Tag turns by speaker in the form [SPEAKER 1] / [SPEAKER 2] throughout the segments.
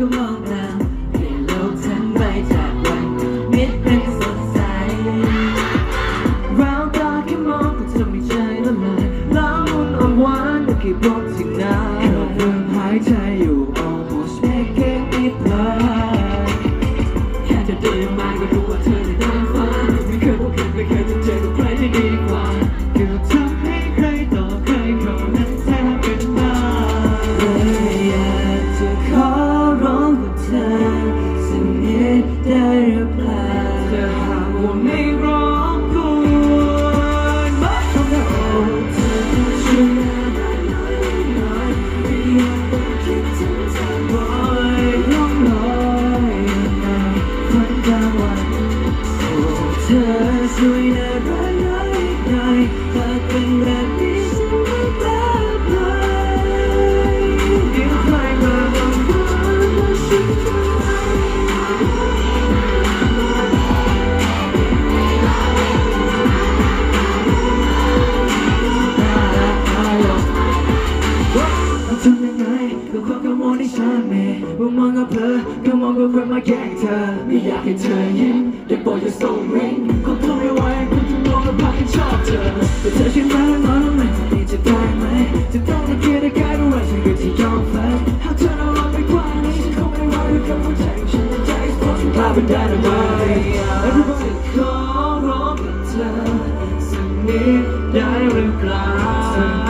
[SPEAKER 1] come on. มองดูเพื่มาแกล้งเธอไม่อยากให้เธอยิ้มได้โปรดอย่าส่งริ้งคงทนไม่ไหวคุณจะมองกับภาพที่ชอบเธอแต่เธอใช้รักน้อยลงไหมดีจะได้ไหมจะต้องมาเกลียดกายด้วยฉันก็จะยอมแพ้หากเธอเอาเราไปกว่านี้ฉันคงไม่ไหวด้วยคำว่าใจฉันใจสปอร์ตพาไปได้หรือไม่ Everybody ขอร้องกับเธอสักนิดได้หรือเปล่า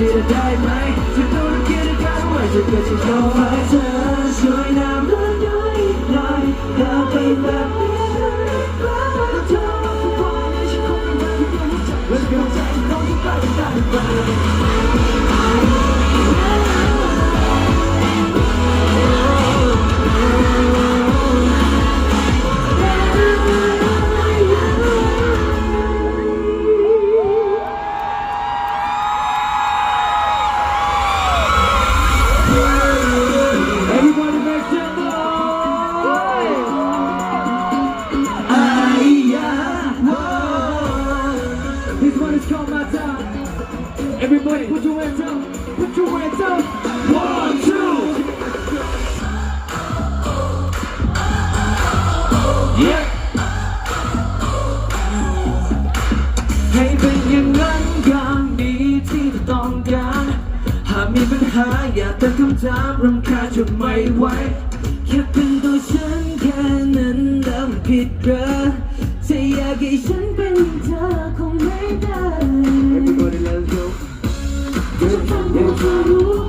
[SPEAKER 1] get it right, right You don't get it right away just because you know I just Sure I'm not doing it right I'll be back Let's go. ให้เป็นอย่างั้นก็มีที่ต้องการหากมีปัญหาอย่าตั้งคำถามรำคาจนไม่ไหวแค่เป็นตัวฉันแค่นั้นเริ่มผิดเรอจะอยากให้ฉันเป็นเธอคงไม่ได้ yang.